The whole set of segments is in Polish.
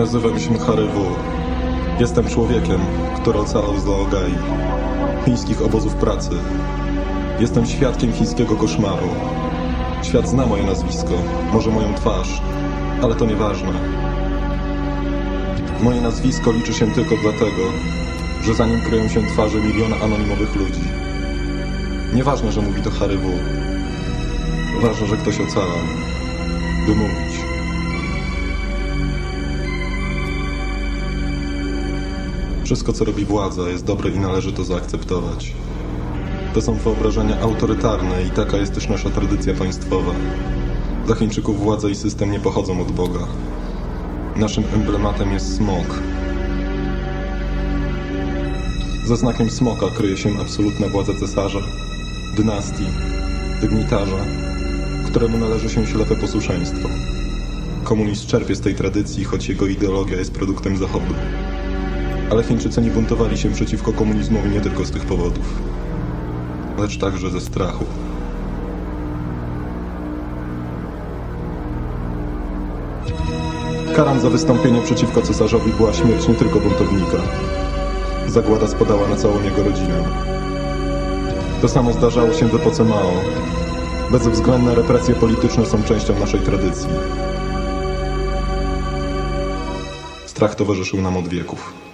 Nazywam się Harewu. Jestem człowiekiem, który ocalał z Laogai, chińskich obozów pracy. Jestem świadkiem chińskiego koszmaru. Świat zna moje nazwisko, może moją twarz, ale to nieważne. Moje nazwisko liczy się tylko dlatego, że za nim kryją się twarze miliona anonimowych ludzi. Nieważne, że mówi to Harewu. Ważne, że ktoś ocalał, by mówić. Wszystko, co robi władza, jest dobre i należy to zaakceptować. To są wyobrażenia autorytarne i taka jest też nasza tradycja państwowa. Dla Chińczyków władza i system nie pochodzą od Boga. Naszym emblematem jest smok. Za znakiem smoka kryje się absolutna władza cesarza, dynastii, dygnitarza, któremu należy się ślepe posłuszeństwo. Komunizm czerpie z tej tradycji, choć jego ideologia jest produktem Zachodu. Ale Chińczycy nie buntowali się przeciwko komunizmowi nie tylko z tych powodów, lecz także ze strachu. Karą za wystąpienie przeciwko cesarzowi była śmierć nie tylko buntownika. Zagłada spadała na całą jego rodzinę. To samo zdarzało się w epoce Mao. Bezwzględne represje polityczne są częścią naszej tradycji. Strach towarzyszył nam od wieków.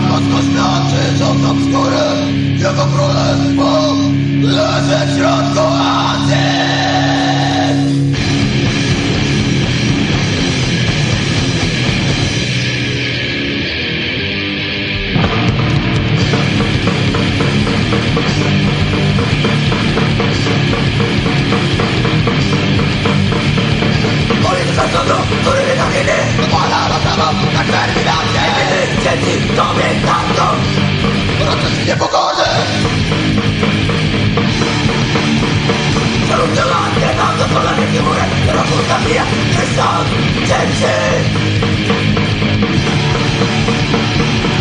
Mocno śmiaczy, rządzą skórę Jego królestwo leży w środku Azji sądu, Tobie tamtą Proces niepokorny Zarówno latkę nam dozwolony figurę Roku zabija, sąd dzieci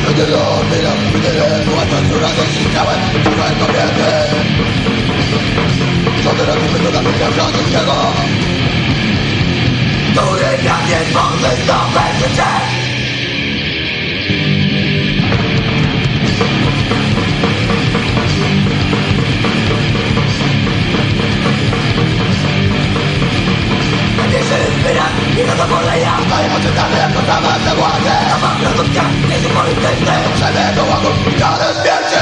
Jedyną odmienią, jedynie Płacząc razem z ciałem Czułem kobiety. Rządy robimy to dla życia rządzącego który pragnie tworzyć nowe życie wyraz niezadowolenia Staje poczytany jako sama za władzę Sama produkcja jest polityczny Przemego łagun i karę śmierci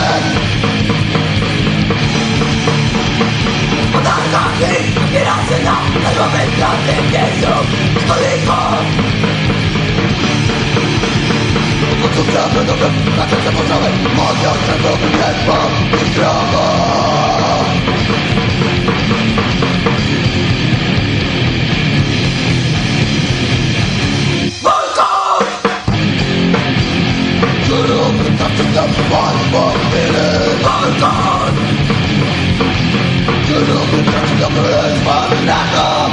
Gospodarka i opiera się na narodowym każdym miejscu Stolików Konstrukcja będą na czym zapocząłem Moc jątrzem dobrodziejstwo i zdrowo Żurówny tak czy tam Wal, wal, tyle Wolko! Żurówny tak czy tam Królestwa na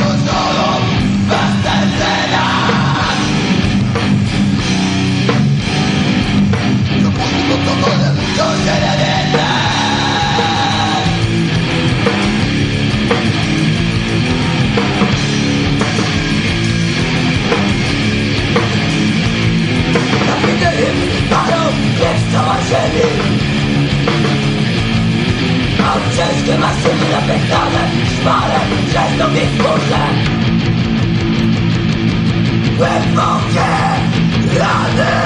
przez to mi wkurze Głębokie rany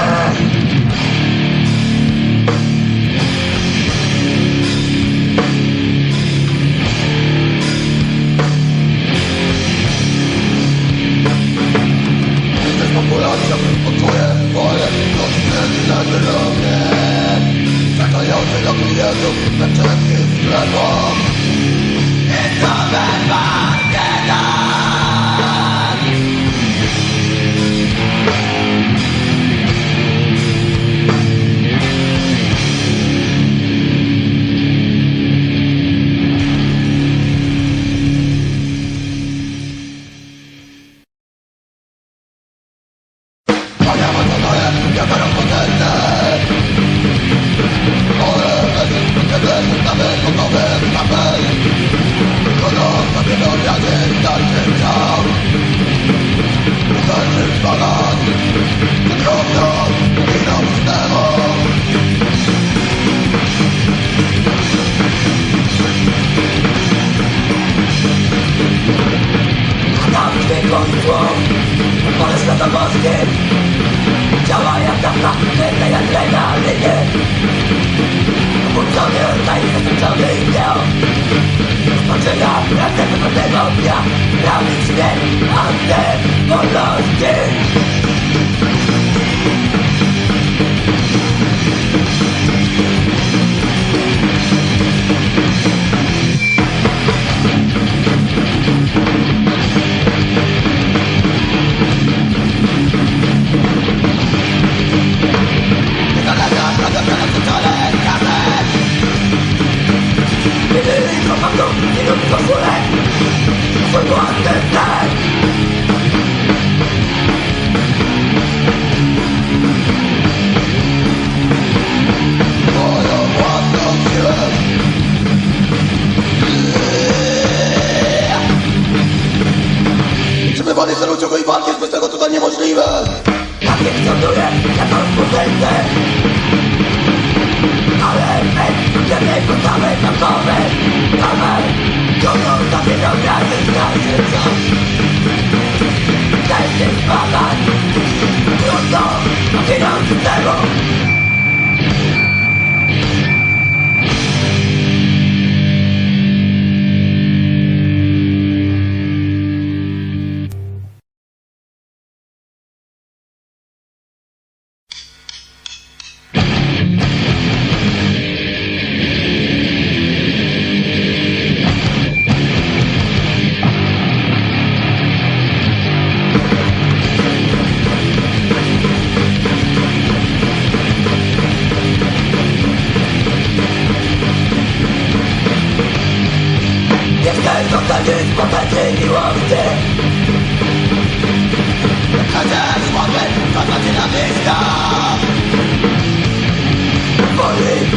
and. será placer de perder la vida, la miseria, antes por los dientes. Lo que quiero que pasó Fue antes Bravo.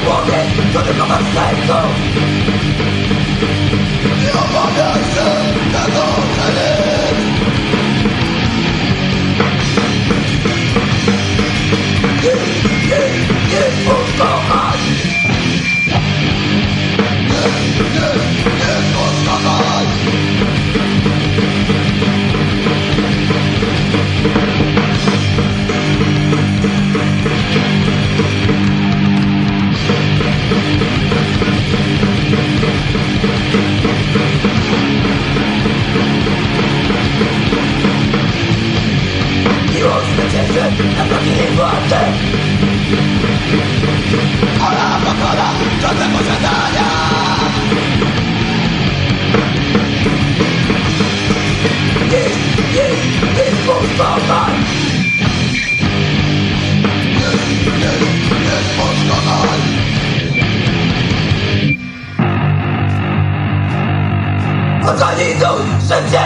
walking, but you're the number same, so 진짜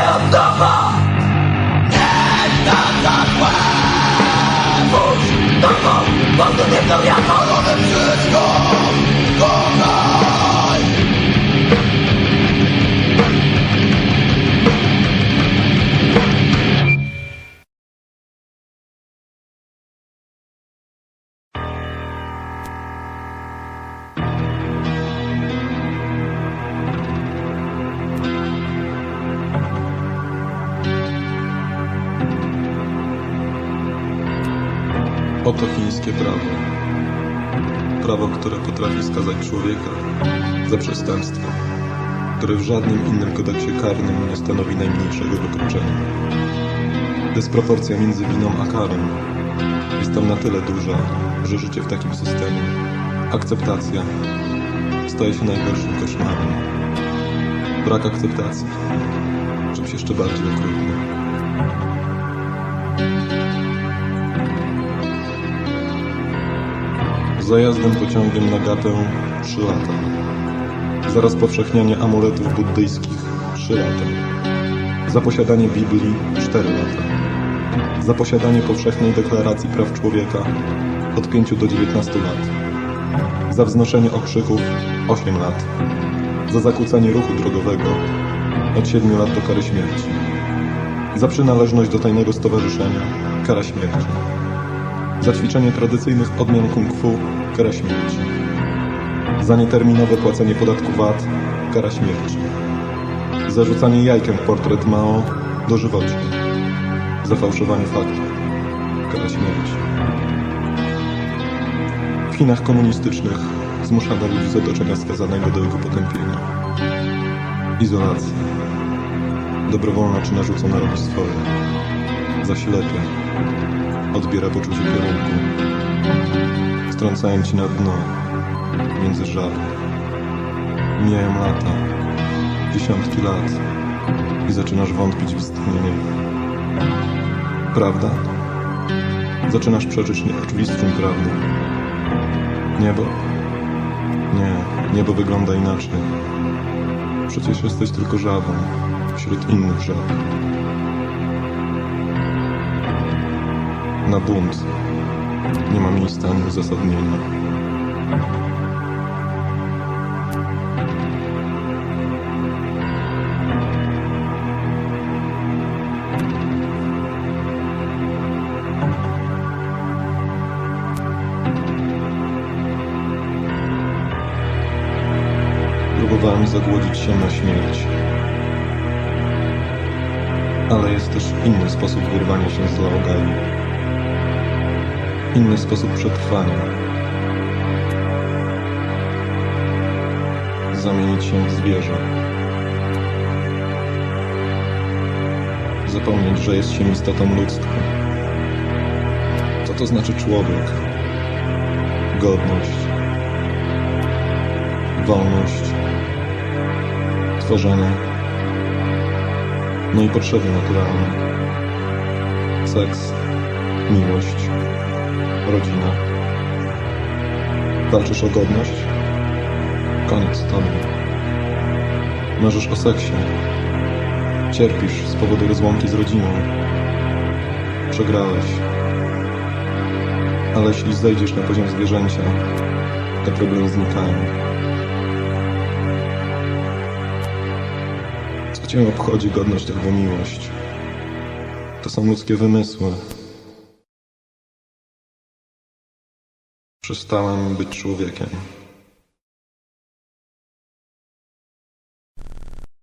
Oto chińskie prawo. Prawo, które potrafi skazać człowieka za przestępstwo, które w żadnym innym kodeksie karnym nie stanowi najmniejszego wykroczenia. Dysproporcja między winą a karą jest tam na tyle duża, że życie w takim systemie, akceptacja, staje się najgorszym koszmarem. Brak akceptacji, czymś jeszcze bardziej okrutnym. Zajazdem pociągiem na Gapę 3 lata. Za rozpowszechnianie amuletów buddyjskich 3 lata. Za posiadanie Biblii 4 lata. Za posiadanie powszechnej deklaracji praw człowieka od 5 do 19 lat. Za wznoszenie okrzyków 8 lat. Za zakłócanie ruchu drogowego od 7 lat do kary śmierci. Za przynależność do tajnego stowarzyszenia kara śmierci. Za ćwiczenie tradycyjnych odmian kung fu kara śmierci. Za nieterminowe płacenie podatku VAT kara śmierci. Za rzucanie jajkiem w portret Mao dożywocznie. Za fałszowanie faktów kara śmierci. W Chinach komunistycznych zmuszano ludzi z otoczenia skazanego do jego potępienia. Izolacja. Dobrowolna czy narzucona robi swoje. Zaślepia odbiera poczucie kierunku, strącając ci na dno między żal. Mijają lata, dziesiątki lat i zaczynasz wątpić w istnienie. Prawda? Zaczynasz przeczyć nieoczywistszą prawdę. Niebo? Nie, niebo wygląda inaczej. Przecież jesteś tylko żabą wśród innych żab. Na bunt nie ma miejsca ani uzasadnienia. Próbowałem zagłodzić się na śmierć. Ale jest też inny sposób wyrwania się z Laogai. Inny sposób przetrwania. Zamienić się w zwierzę. Zapomnieć, że jest się istotą ludzką. Co to znaczy człowiek? Godność. Wolność. Tworzenie. No i potrzeby naturalne. Seks. Miłość rodzina. Walczysz o godność? Koniec z tobą. Marzysz o seksie. Cierpisz z powodu rozłąki z rodziną. Przegrałeś. Ale jeśli zejdziesz na poziom zwierzęcia, te problemy znikają. Co cię obchodzi godność albo miłość? To są ludzkie wymysły. Przestałem być człowiekiem.